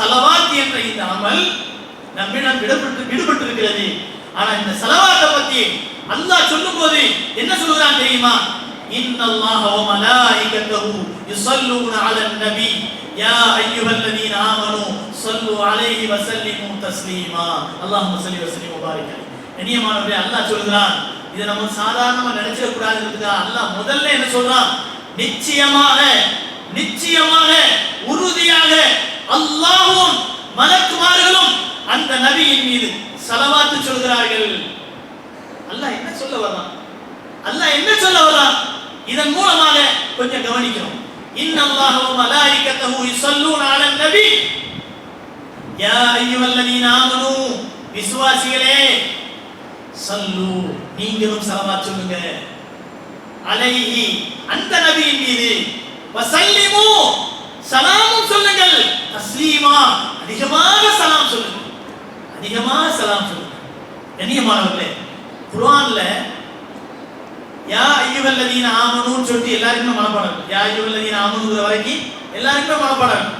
சலவாத் என்ற இந்த அமல் நம்மிடம் விடுபட்டு விடுபட்டு இருக்கிறது ஆனா இந்த சலவாத்தை பத்தி அல்லாஹ் சொல்லும் போது என்ன சொல்லுகிறான் தெரியுமா? இன்னல்லாஹ வ மலாயிகத்தஹு யுஸல்லூன அலன் நபி. யா அய்யுஹல்லதீன ஆமனு ஸல்லு அலைஹி வ ஸல்லிமு தஸ்லீமா. அல்லாஹும்ம ஸல்லி வ ஸல்லிம் வ பாரிக். அலைஹி அல்லாஹ் சொல்கிறான் இதை நம்ம சாதாரணமா நினைச்சிட கூடாதுன்றதுக்காக அல்லாஹ் முதல்ல என்ன சொல்றான்? நிச்சயமாக நிச்சயமாக உறுதியாக அல்லாஹும் மலக்குமார்களும் அந்த நபியின் மீது சலவாத்து சொல்கிறார்கள். அல்லாஹ் என்ன சொல்ல வர்றான்? அல்லாஹ் என்ன சொல்ல வர்றான்? இதன் மூலமாக கொஞ்சம் கவனிக்கணும் இன்னல்லாஹு வ யுஸல்லூன அலன் நபி. யா அய்யுஹல்லதீன ஆமனூ விசுவாசிகளே சல்லு நீங்களும் சலவாத் சொல்லுங்க. அலைஹி அந்த நபியின் மீது வசல்லிமு சலாமும் சொல்லுங்கள். தஸ்லீமா அதிகமாக சலாம் சொல்லுங்க. அதிகமாக சலாம் சொல்லுங்க. கண்ணியமானவர்களே குர்ஆன்ல யா ஐயுவல்லதீன ஆமனுன்னு சொல்லிட்டு எல்லாருக்குமே மனப்பாடம். யா ஐயுவல்லதீன ஆமனுங்கிற வரைக்கும் எல்லாருக்குமே மனப்பாடம். இருக்கு.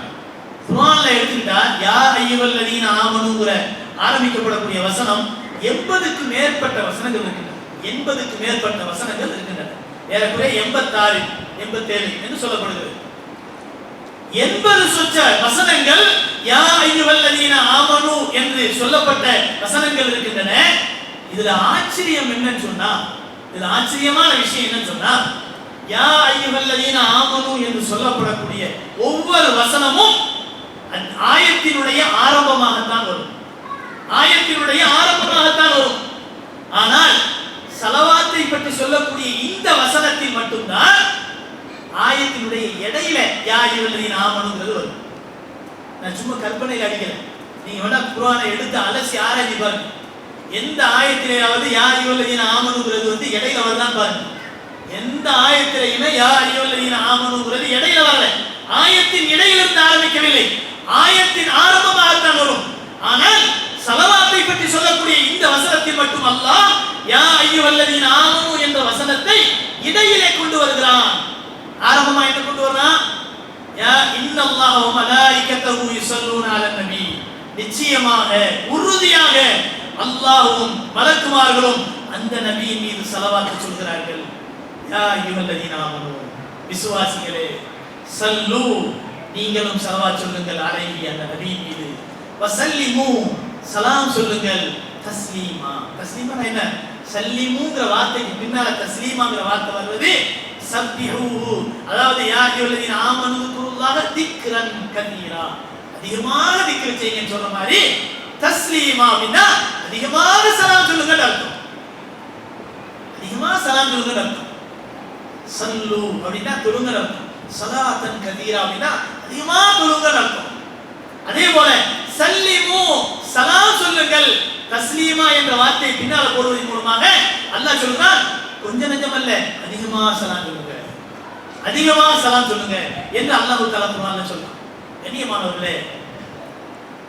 குர்ஆன்ல எடுத்துக்கிட்டா யா ஐயுவல்லதீன ஆமனுங்கிற ஆரம்பிக்கப்படக்கூடிய வசனம் எண்பதுக்கு மேற்பட்ட வசனங்கள் இருக்கின்றன. எண்பதுக்கு மேற்பட்ட வசனங்கள் இருக்கின்றன. ஏறக்குறைய எண்பத்தாறு எண்பத்தேழு என்று சொல்லப்படுகிறது. எண்பது சொச்ச வசனங்கள் யா ஐயுவல்லதீன ஆமனு என்று சொல்லப்பட்ட வசனங்கள் இருக்கின்றன. இதுல ஆச்சரியம் என்னன்னு சொன்னா இதுல ஆச்சரியமான விஷயம் என்னன்னு சொன்னா யா ஐயுவல்லதீன ஆமனு என்று சொல்லப்படக்கூடிய ஒவ்வொரு வசனமும் ஆயத்தினுடைய ஆரம்பமாகத்தான் வரும். ஆயத்தினுடைய ஆரம்பமாகத்தான் வரும். ஆனால் சலவாத்தை பற்றி சொல்லக்கூடிய இந்த வசனம் இடையில யா ஐயுவல்லதீன ஆமனுங்கிறது வரும் நான் சும்மா கற்பனையில் அடிக்கல. நீங்க வேணா குரானை எடுத்து அலசி ஆராய்ச்சி பாருங்க. எந்த ஆயத்திலேயாவது யா ஐயுவல்லதீன ஆமனுங்கிறது வந்து இடையில வருதான் பாருங்க. எந்த ஆயத்திலையுமே யா ஐயுவல்லதீன ஆமனுங்கிறது இடையில வரல. ஆயத்தின் இடையிலிருந்து ஆரம்பிக்கவில்லை. ஆயத்தின் ஆரம்பமாகத்தான் வரும். ஆனால் சலவாத்தை பற்றி சொல்லக்கூடிய இந்த வசனத்தில் மட்டும் அல்லாஹ் யா ஐயுவல்லதீன ஆமனு என்ற வசனத்தை இடையிலே ஆரம்பமா என்ன கொண்டு வர்றான். யா இன்னல்லாஹ வ மலாயிகத்தஹு யுஸல்லூன அலன் நபி. நிச்சயமாக உறுதியாக அல்லாஹ்வும் மலக்குமார்களும் அந்த நபியின் மீது ஸலவாத் சொல்கிறார்கள். யா அய்யுஹல்லதீன ஆமனூ. விசுவாசிகளே சல்லு நீங்களும் ஸலவாத் சொல்லுங்கள் அலைஹி அந்த நபியின் மீது. வசல்லிமு சலாம் சொல்லுங்கள். தஸ்லீமா. தஸ்லீமா என்ன? சல்லிமுங்கிற வார்த்தைக்கு பின்னால தஸ்லீமாங்கிற வார்த்தை வருவது சப்பிஹூ அதாவது யார் அய்யுஹல்லதீன ஆமனு குருல்லாஹ திக்ரன் கதீரா. அதிகமாக திக்ர் செய்யுங்க சொல்ற மாதிரி தஸ்லீமா அப்படின்னா அதிகமாக சலாம் சொல்லுங்கள் அர்த்தம். அதிகமாக சலாம் சொல்லுங்கள் அர்த்தம். சல்லு அப்படின்னா தொழுங்கள் அர்த்தம். சலாத்தன் கதீரா அப்படின்னா அதிகமாக தொழுங்கள் அர்த்தம். அதே போல சல்லிமு சலாம் சொல்லுங்கள். தஸ்லீமா என்ற வார்த்தையை பின்னால போடுவதன் மூலமாக அல்லாஹ் சொல்றான் கொஞ்சம் நெஞ்சம் அல்ல அதிகமா சலாம் சொல்லுங்க அதிகமாக சலாம் சொல்லுங்க. என்று அல்லாஹ் தஆலா குர்ஆன்ல கண்ணியமானவர்களே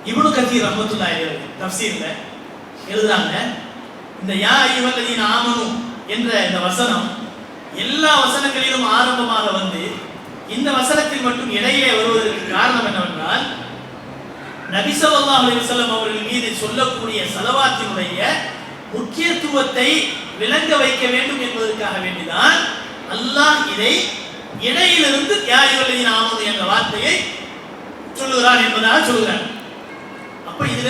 இவனு கத்தி ரஹ்மத்துல்லாஹி தப்சீர்ல எழுதுறாங்க இந்த யா கதியின் ஆமனு என்ற இந்த வசனம் எல்லா வசனங்களிலும் ஆரம்பமாக வந்து இந்த வசனத்தில் மட்டும் இடையிலே வருவதற்கு காரணம் என்னவென்றால் நபி ஸல்லல்லாஹு அவர்கள் மீது சொல்லக்கூடிய சலவாத்தினுடைய முக்கியத்துவத்தை விளங்க வைக்க வேண்டும் என்பதற்காக வேண்டிதான் அல்லாஹ் இதை இடையிலிருந்து யா ஆமது என்ற வார்த்தையை சொல்லுகிறார் என்பதாக சொல்கிறார். அப்ப இதுல